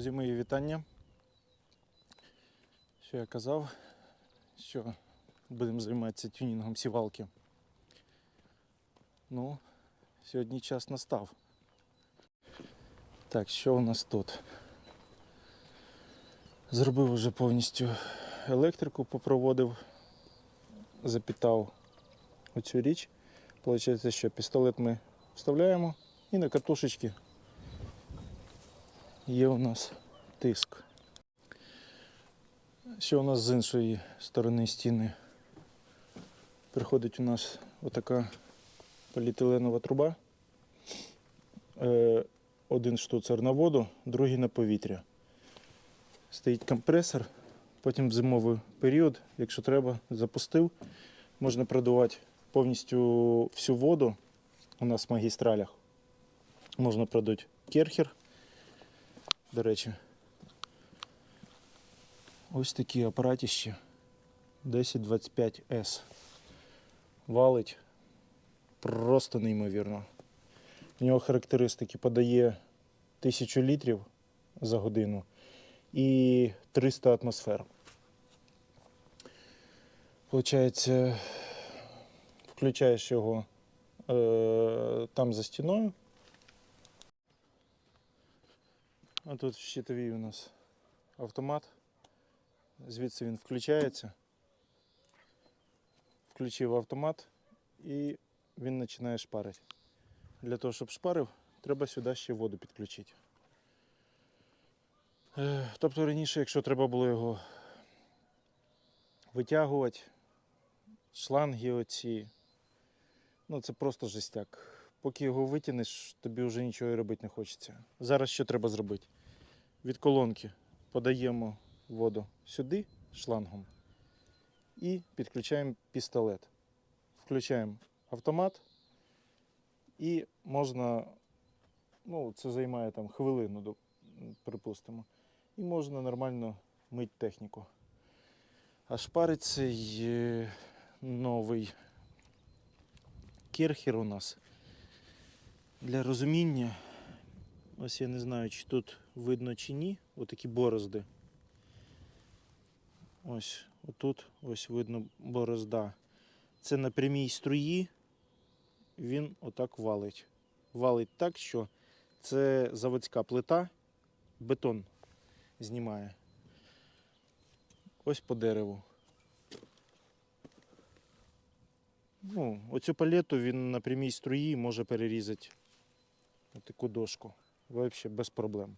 Друзі, мої вітання. Що я казав, що будемо займатися тюнінгом сівалки. Ну, сьогодні час настав. Так, що у нас тут? Зробив вже повністю електрику, попроводив, запітав оцю річ. Получається, що пістолет ми вставляємо і на катушечки є у нас тиск. Що у нас з іншої сторони стіни? Приходить у нас отака поліетиленова труба. Е, Один штуцер на воду, другий на повітря. Стоїть компресор, потім в зимовий період, якщо треба, запустив. Можна продувати повністю всю воду у нас в магістралях. Можна продати керхер. До речі, ось такі апаратищі 1025S. Валить просто неймовірно. У нього характеристики подає 1000 літрів за годину і 300 атмосфер. Получається, включаєш його е, там за стіною. А тут в щитовій у нас автомат. Звідси він включається. Включив автомат і він починає шпарити. Для того, щоб шпарив, треба сюди ще воду підключити. Е, Тобто раніше, якщо треба було його витягувати, шланги оці, ну це просто жестяк. Поки його витягнеш, тобі вже нічого і робити не хочеться. Зараз що треба зробити? Від колонки подаємо воду сюди шлангом і підключаємо пістолет. Включаємо автомат і можна, ну це займає там хвилину, припустимо, і можна нормально мити техніку. А шпарить цей е, новий керхер у нас. Для розуміння, ось я не знаю, чи тут видно чи ні, отакі борозди. Ось отут ось видно борозда. Це на прямій струї він отак валить. Валить так, що це заводська плита, бетон знімає. Ось по дереву. Ну, оцю палету він на прямій струї може перерізати таку дошку. Взагалі без проблем.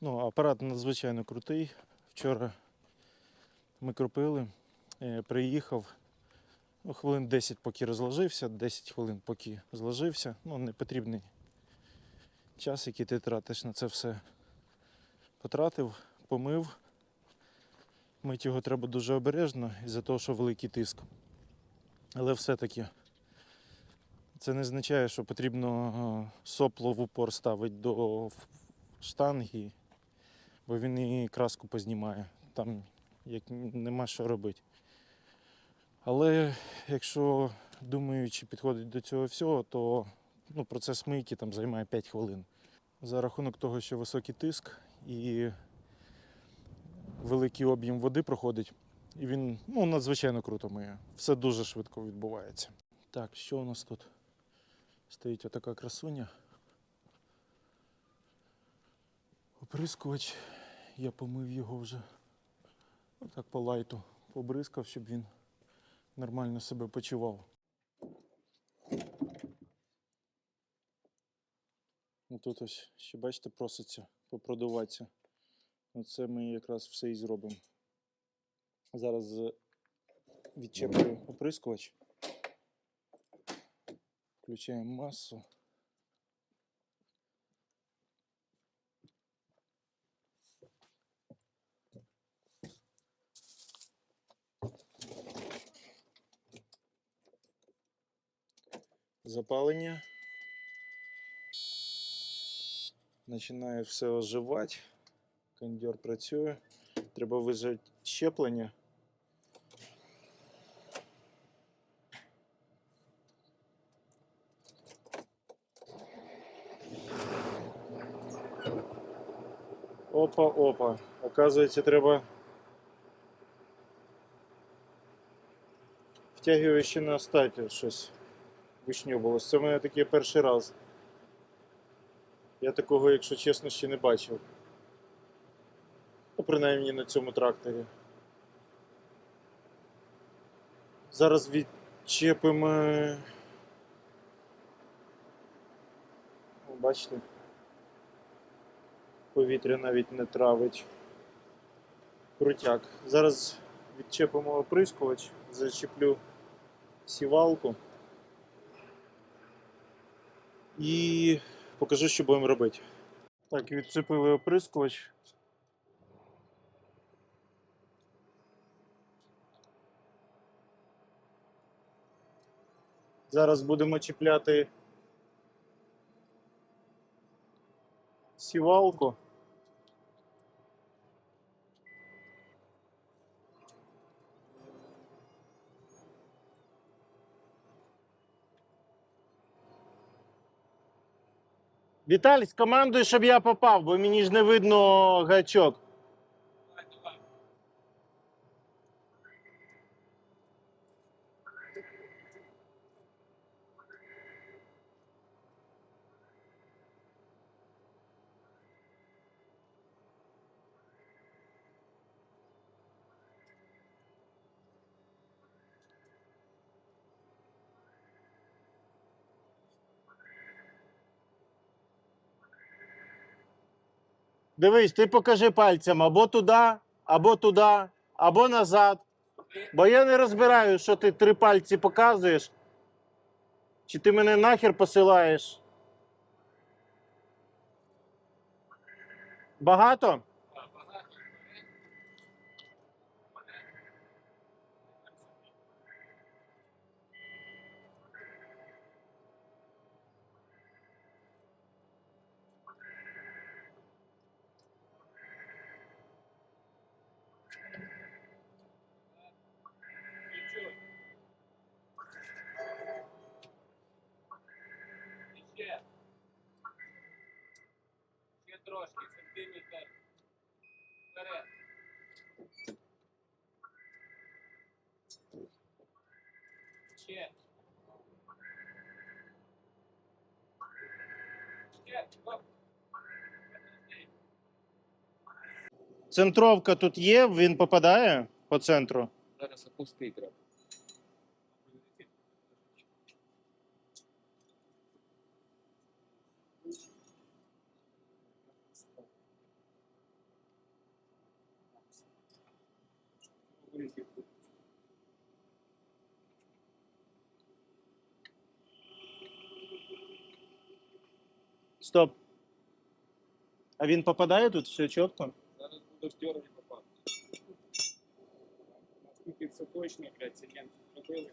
Ну, апарат надзвичайно крутий. Вчора ми кропили, е, приїхав. Ну, хвилин 10 поки розложився, 10 хвилин поки зложився. Ну, не потрібний час, який ти тратиш на це все. Потратив, помив. Мить його треба дуже обережно із-за того, що великий тиск. Але все-таки це не означає, що потрібно е, сопло в упор ставити до штанги, бо він і краску познімає. Там як нема що робити. Але якщо думаючи підходить до цього всього, то ну, процес мийки там займає 5 хвилин. За рахунок того, що високий тиск і великий об'єм води проходить, і він ну, надзвичайно круто миє. Все дуже швидко відбувається. Так, що у нас тут? Стоїть отака красуня. Оприскувач. Я помив його вже. Отак по лайту побризкав, щоб він нормально себе почував. Тут ось ще бачите, проситься попродуватися. Оце ми якраз все і зробимо. Зараз відчеплюю оприскувач. Включаємо масу. Запалення. Починає все оживати. Кондьор працює. Треба вижати щеплення. Опа, опа. Оказується, треба втягуючи на статі щось Вишнювалось. Це в мене такий перший раз. Я такого, якщо чесно, ще не бачив. Ну, принаймні на цьому тракторі. Зараз відчепимо. Бачите? Повітря навіть не травить. Крутяк. Зараз відчепимо оприскувач, зачеплю сівалку. І покажу, що будемо робити. Так, відчепили оприскувач. Зараз будемо чіпляти сівалку. Віталій, командуй, щоб я попав, бо мені ж не видно гачок. Дивись, ти покажи пальцем або туди, або туди, або назад. Бо я не розбираю, що ти три пальці показуєш. Чи ти мене нахер посилаєш? Багато? Трошки, сантиметр. Вперед. Ще. Ще. Оп. Центровка тут є, він попадає по центру. Зараз опусти Стоп. А він попадає тут все чітко? Зараз будеш дергати попав. Наскільки все точно, блядь, цемент зробили.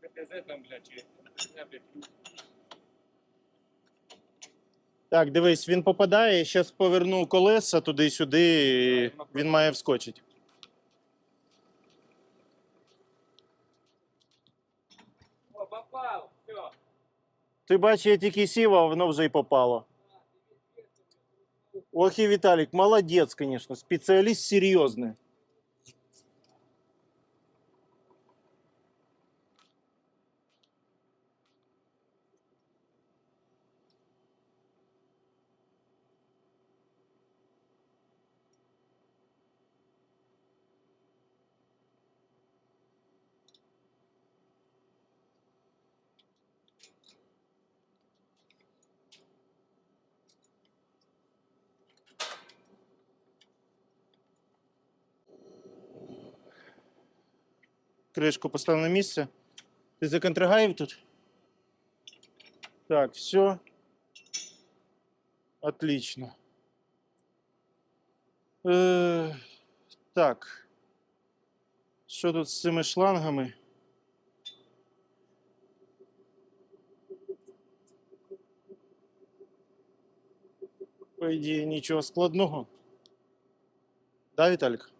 ПТЗ там, блядь, чи блядь, Так, дивись, він попадає, зараз поверну колеса туди-сюди, і він має вскочити. О, попав, все. Ти бачиш, я тільки сів, а воно вже й попало. Ох і Віталік, молодець, звісно, спеціаліст серйозний. Кришку постав на місце. Ти законтрагаїв тут? Так, все. Отлично. Е, так. Що тут з цими шлангами? По ідеї, нічого складного. Да, Віталік?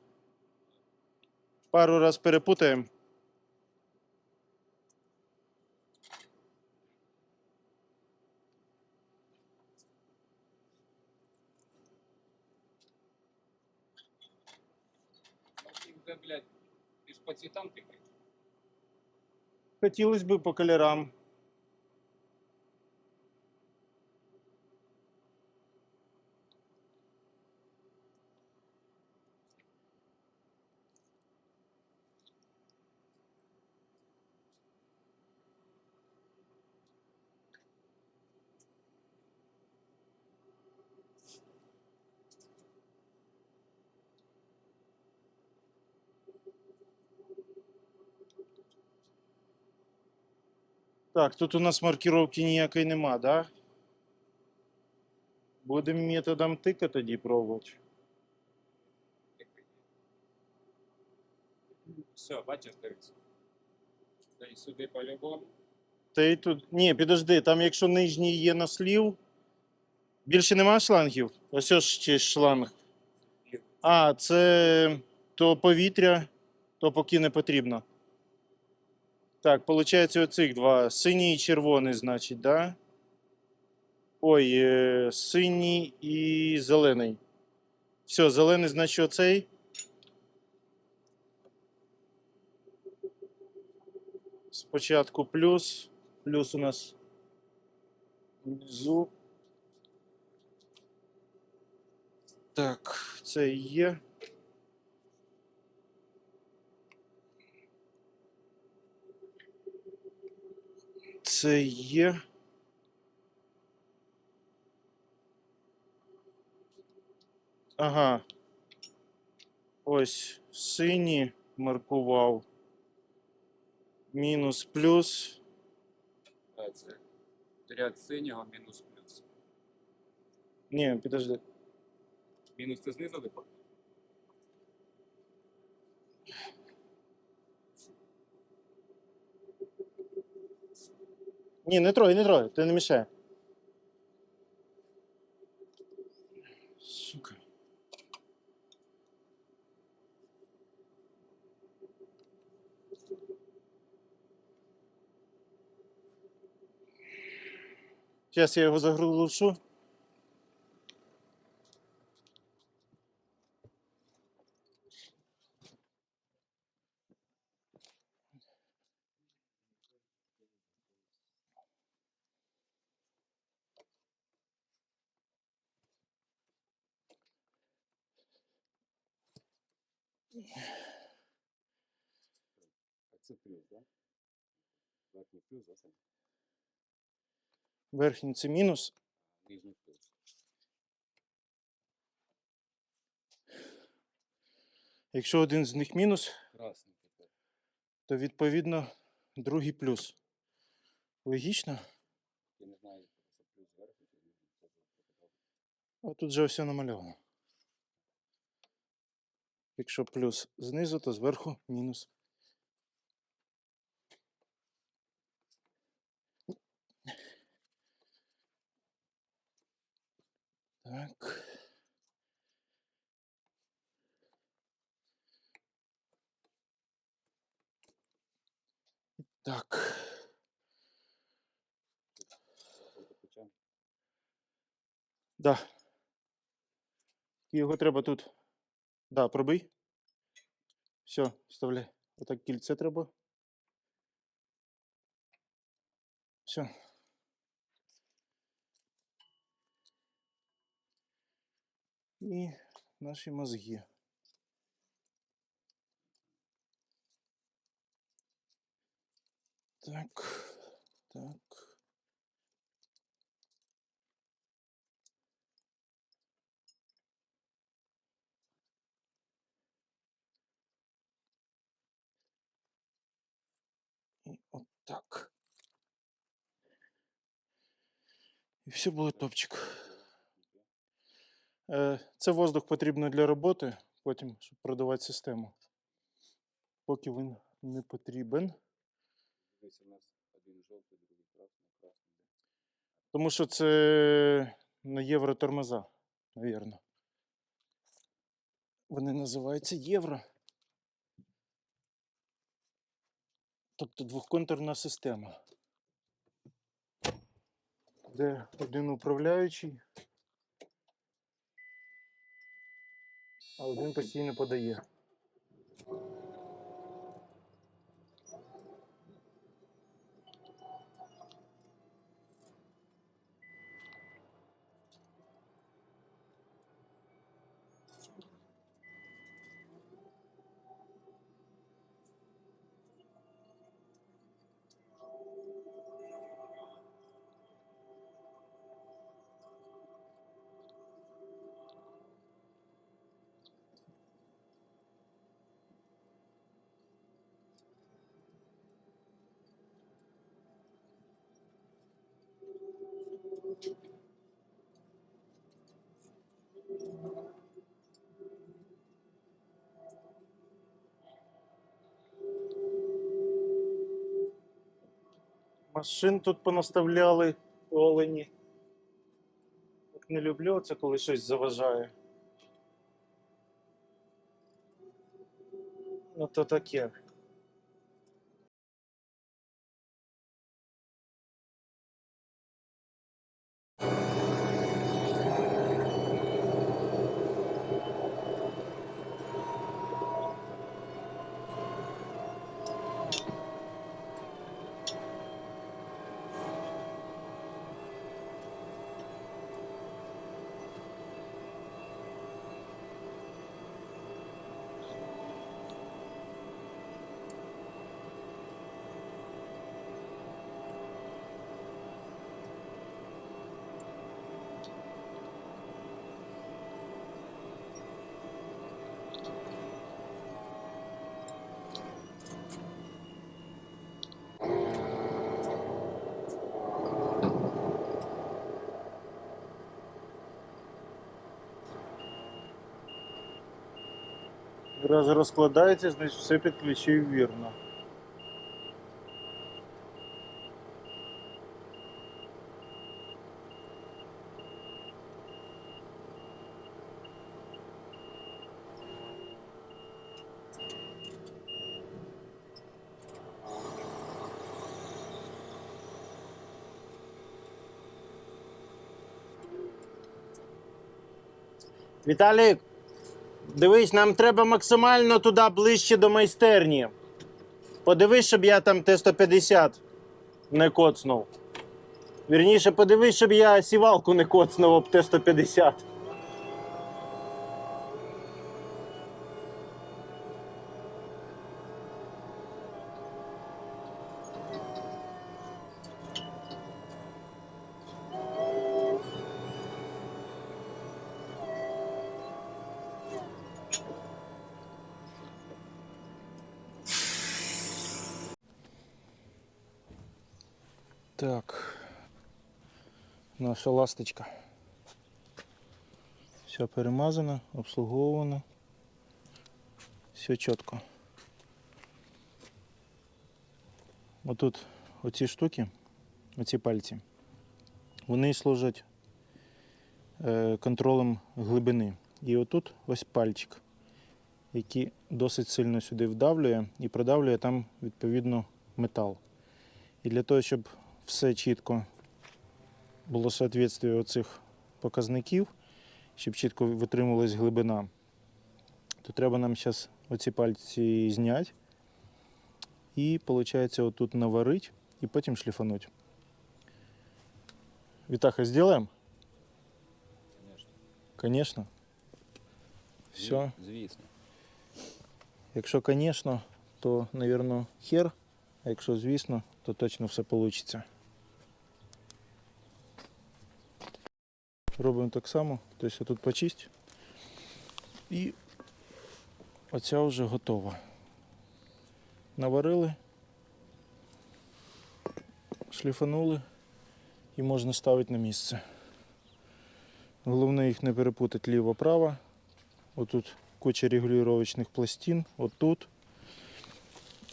Пару раз перепутаємо. блядь, ти ж по цвітам тикаєш. Хотілося б по кольорам. Так, тут у нас маркировки ніякої нема, да? Будемо методом тика тоді пробувати. Все, бачиш, дивись. Та й сюди по-любому. Та й тут. Ні, підожди, там якщо нижній є наслів. Більше нема шлангів? Ось ось ще шланг. А, це то повітря, то поки не потрібно. Так, виходить, оцих два. Синій і червоний, значить, да? Ой, е, синій і зелений. Все, зелений, значить, оцей. Спочатку плюс. Плюс у нас внизу. Так, це є. Це є. Ага. Ось синій маркував. Мінус плюс. А, це ряд синього мінус плюс. Ні, підожди. Мінус це знизу випав? Ні, не трогай, не трогай, ти не мішай. Сука. Зараз я його заглушу. Це плюс, так? Верхній плюс, а Верхній це мінус. нижній плюс. Якщо один з них мінус, Красний тепер. то відповідно другий плюс. Логічно? Я не знаю, це плюс зверху чи. А тут же все намальовано. Якщо плюс знизу, то зверху мінус. Так. Так. Да. Його треба тут. Да, пробий. Все, вставляй. Отак кільце треба. Все. І наші мозги. Так, так. І отак. І все буде топчик. Е, Це воздух потрібно для роботи, потім, щоб продавати систему. Поки він не потрібен. Тому що це на євротормоза, навірно. Вони називаються євро. Тобто двохконтурна система. Де один управляючий, а один постійно подає. Машин тут понаставляли олені. Так не люблю це, коли щось заважає. Ну то таке. Раз розкладається, значить все підключив вірно. Віталік, Дивись, нам треба максимально туди ближче до майстерні. Подивись, щоб я там Т-150 не коцнув. Вірніше, подивись, щоб я сівалку не коцнув об Т-150. Наша ласточка. Все перемазано, обслуговувано. Все чітко. Отут оці штуки, оці пальці, вони служать е, контролем глибини. І отут ось пальчик, який досить сильно сюди вдавлює і продавлює там відповідно метал. І для того, щоб все чітко було соответствие оцих показників, щоб чітко витримувалась глибина, то треба нам зараз оці пальці зняти і, виходить, отут наварити і потім шліфануть. Вітаха, зробимо? Конечно. Конечно. Все. Звісно. Якщо, звісно, то, мабуть, хер, а якщо, звісно, то точно все вийде. Робимо так само, тобто тут почисть. І оця вже готова. Наварили, шліфанули і можна ставити на місце. Головне їх не перепутати ліво-право. Отут куча регулювачних пластин, отут,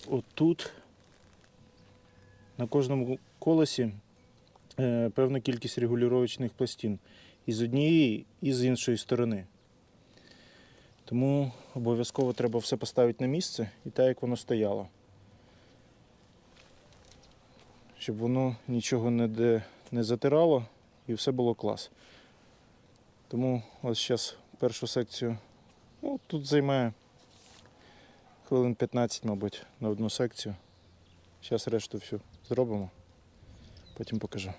отут. На кожному колесі е, певна кількість регулювачних пластин і з однієї, і з іншої сторони. Тому обов'язково треба все поставити на місце і так, як воно стояло. Щоб воно нічого не, де, не затирало і все було клас. Тому ось зараз першу секцію Ну, тут займає хвилин 15, мабуть, на одну секцію. Зараз решту всю зробимо, потім покажу.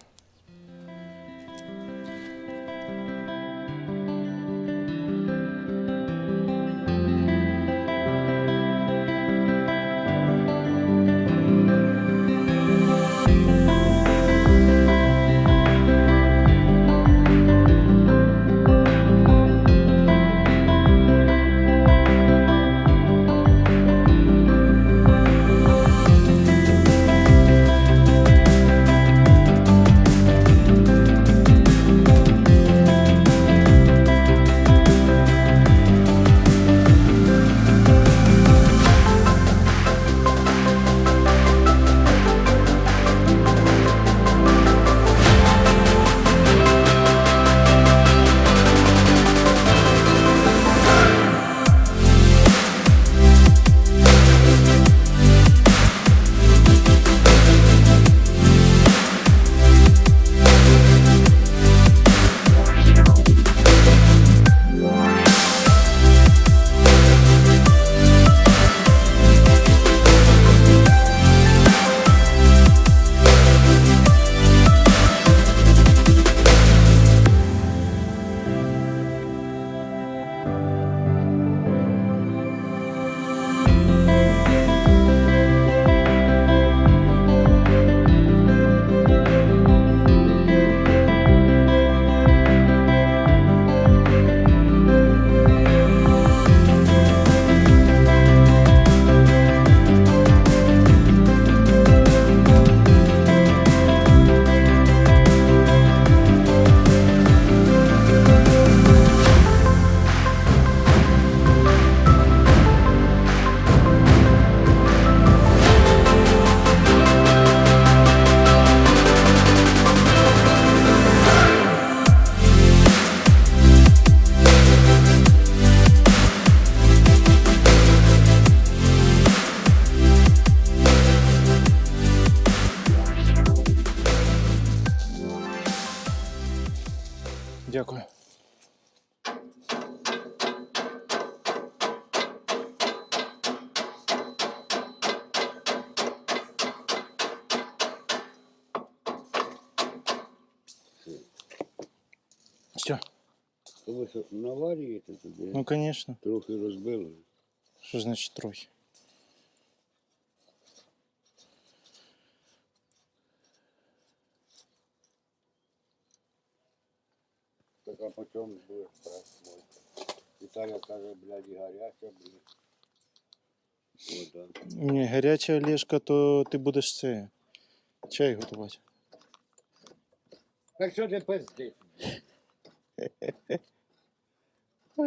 То ви що, наварюєте туди? Ну, звісно. Трохи розбили. Що значить трохи? Так а потім буде страшно. Віталя каже, блядь, і гаряча, блядь. Вода. Ні, гаряча Олешка, то ти будеш це. Чай готувати. Так що ти пиздиш? Ой,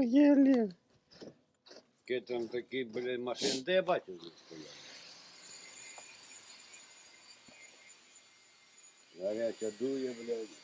є Ки там такі, блін, машин, де я бачив тут стояли? Гаряча дує, блядь.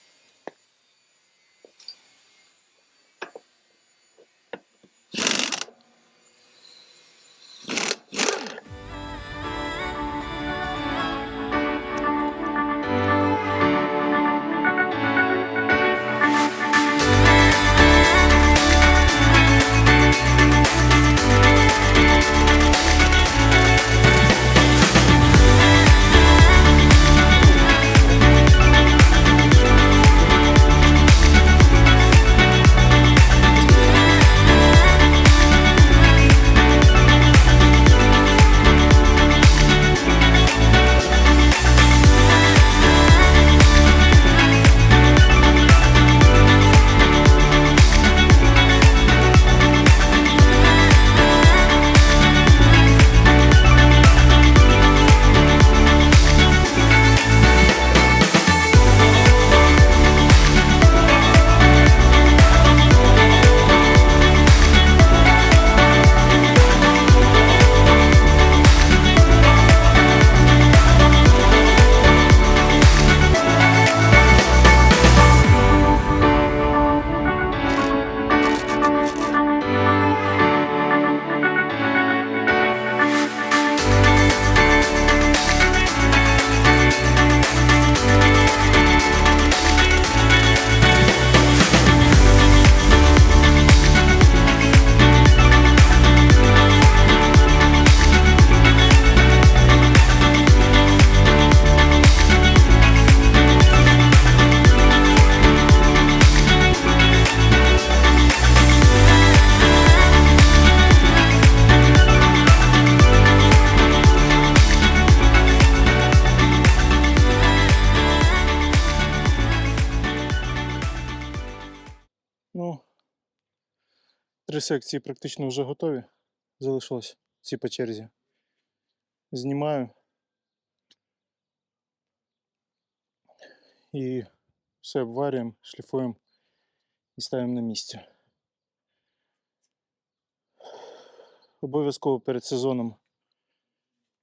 Секції практично вже готові. Залишилось ці по черзі. Знімаю. І все обварюємо, шліфуємо і ставимо на місце. Обов'язково перед сезоном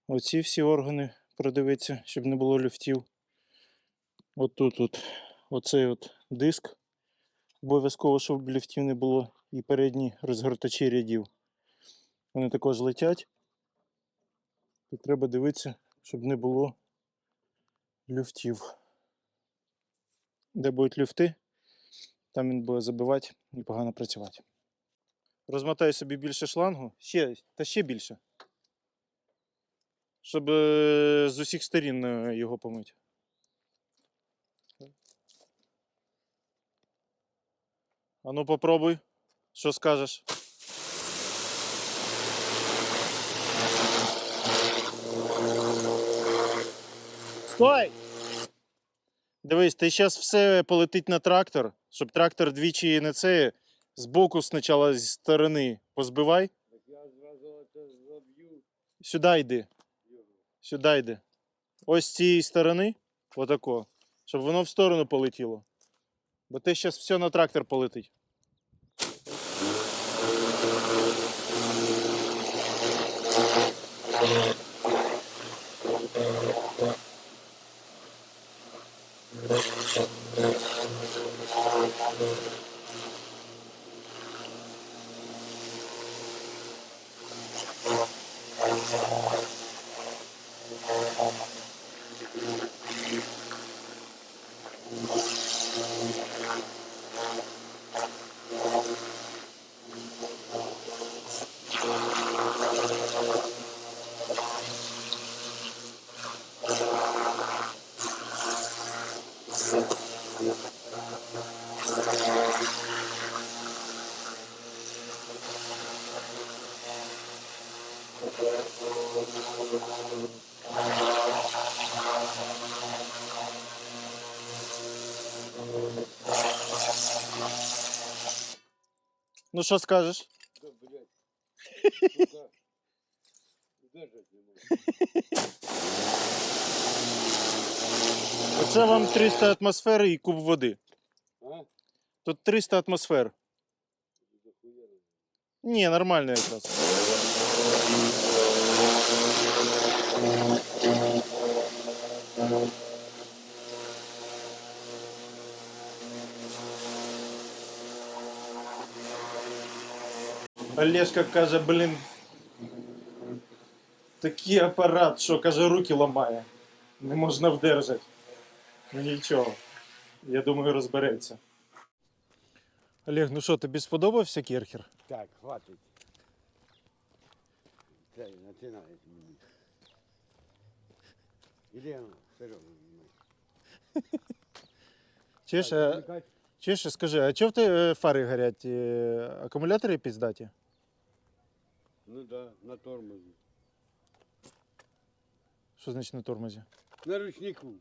оці всі органи продивитися, щоб не було люфтів. От тут от, оцей от диск. Обов'язково, щоб ліфтів не було і передні розгортачі рядів. Вони також летять. І треба дивитися, щоб не було люфтів. Де будуть люфти, там він буде забивати і погано працювати. Розмотаю собі більше шлангу, ще, та ще більше. Щоб е, з усіх сторін е, його помити. А ну попробуй. Що скажеш? Стой! Дивись, ти зараз все полетить на трактор, щоб трактор двічі не це збоку спочатку зі сторони позбивай. Я зразу це заб'ю. Сюди йди. Сюди йди. Ось з цієї сторони, отако, щоб воно в сторону полетіло. Бо ти зараз все на трактор полетить. Thank you. Ну що скажешь, Да, блядь. Держать вам 300 атмосфери і куб воды. А? Тут 300 атмосфер. Захуєнно. Ні, нормально якраз. Олежка каже, блін. Такий апарат, що каже, руки ламає. Не можна вдержати. Ну нічого. Я думаю, розбереться. Олег, ну що, тобі сподобався керхер? Так, хватить. Це починаєш мені. Ну, Серега. Чуєш, а, скажи, а чого в тебе фари горять? Е, Акумулятори піздаті? Ну да, на тормозі. Що значить на тормозі? На ручнику.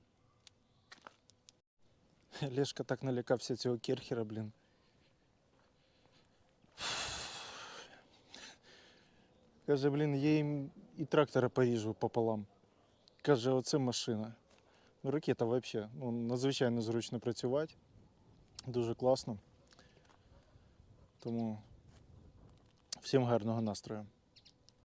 Лешка так налякався цього керхера, блін. Каже, блін, я їм і трактора поріжу пополам. Каже, оце машина. Ну, ракета взагалі. Ну, надзвичайно зручно працювати. Дуже класно. Тому всім гарного настрою.